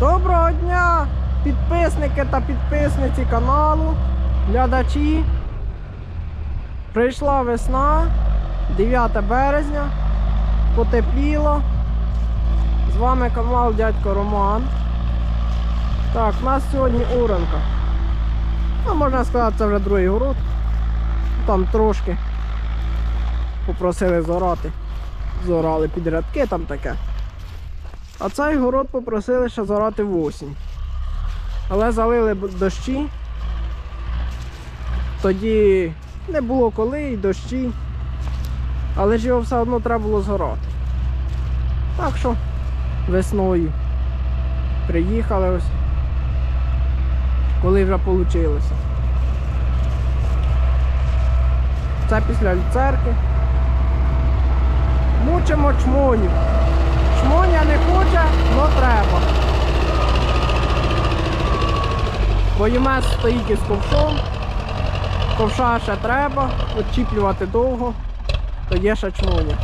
Доброго дня, підписники та підписниці каналу, глядачі. Прийшла весна, 9 березня, потепліло. З вами канал дядько Роман. Так, у нас сьогодні уранка. Ну, можна сказати, це вже другий город. Там трошки попросили зорати. Зорали під рядки там таке. А цей город попросили ще зорати в осінь. Але залили дощі. Тоді не було коли і дощі. Але ж його все одно треба було згорати. Так що весною приїхали ось. Коли вже вийшло. Це після люцерки. Мучимо чмонів. Хоче, але треба. Бо ЮМЕС стоїть із ковшом. Ковша ще треба, відчіплювати довго, то є ще чмоня.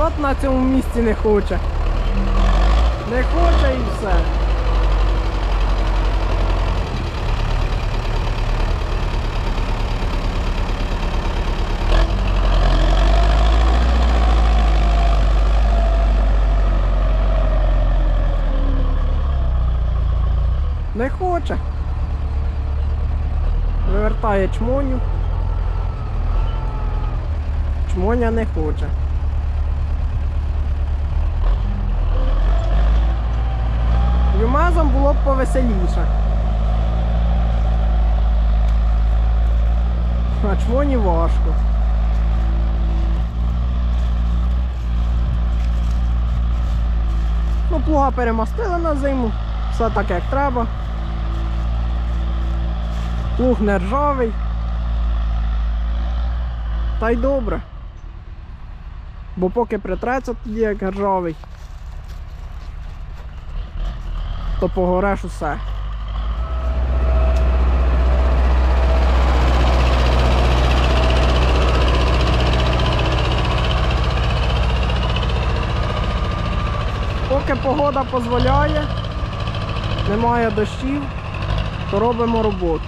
От на цьому місці не хоче. Не хоче і все. Не хоче. Вивертає чмоню. Чмоня не хоче. Юмазом було б повеселіше. А чмоні важко. Ну, плуга перемастили на зиму, все так як треба. Плуг не ржавий. Та й добре. Бо поки притреться тоді як ржавий, то погореш усе. Поки погода дозволяє, немає дощів, то робимо роботу.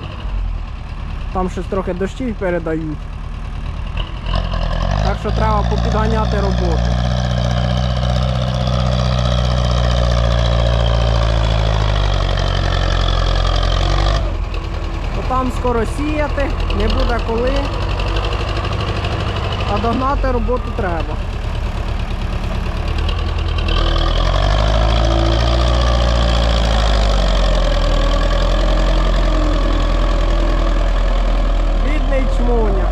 Там щось трохи дощів передають. Так що треба попідганяти роботу. Бо там скоро сіяти, не буде коли. А догнати роботу треба. Бідний чмоня.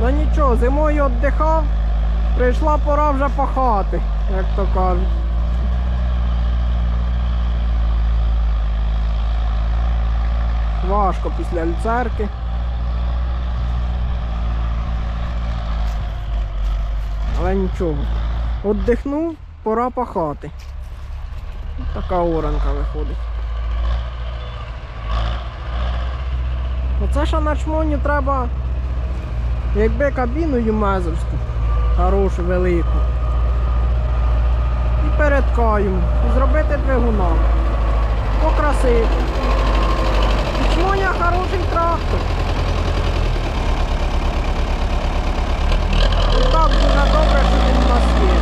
Ну нічого, зимою віддихав, прийшла пора вже пахати, як то кажуть. Важко після люцерки. Але нічого. Отдихнув, пора пахати. Така оранка виходить. Оце ще на чмоні треба, якби кабіну юмезовську, хорошу, велику. І перед каєм, і зробити двигуна. Покрасити. І чмоня хороший трактор. І так дуже добре, що він у нас є.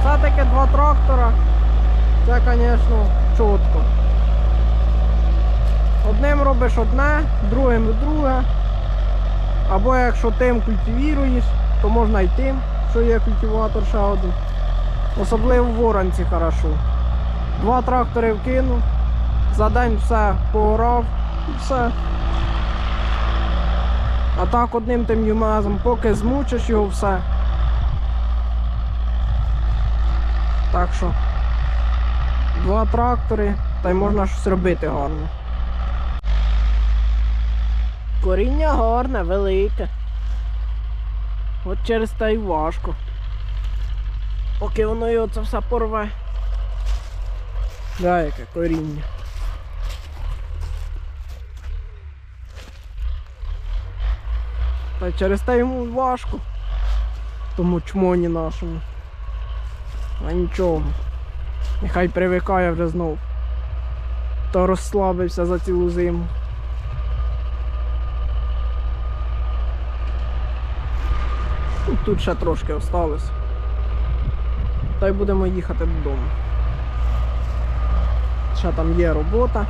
Все-таки два трактора. Це, звісно, чітко. Робиш одне, другим друге. Або якщо тим культивіруєш, то можна й тим, що є культиватор ще один. Особливо в воронці хорошо. Два трактори вкинув, за день все поорав і все. А так одним тим юмазом, поки змучиш його все. Так що два трактори, та й можна щось робити гарно. Коріння гарне, велике. От через те й важко. Поки воно його це все порве. Да, яке коріння. Та через те йому важко. Тому чмоні нашому. А нічого. Нехай привикає вже знов. То розслабився за цілу зиму. Тут ще трошки осталось. Та й будемо їхати додому. Ще там є робота.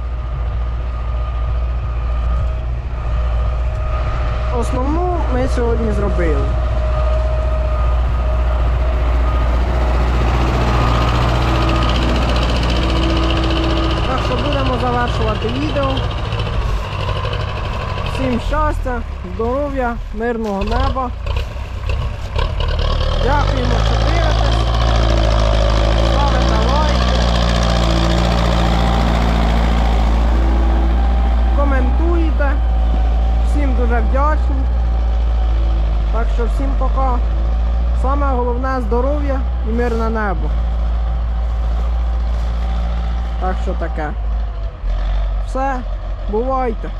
Основну ми сьогодні зробили. Так що будемо завершувати відео. Всім щастя, здоров'я, мирного неба. Дякуємо, що дивитесь. Ставите лайки. Коментуйте. Всім дуже вдячні. Так що всім пока. Саме головне здоров'я і мирне небо. Так що таке. Все, бувайте.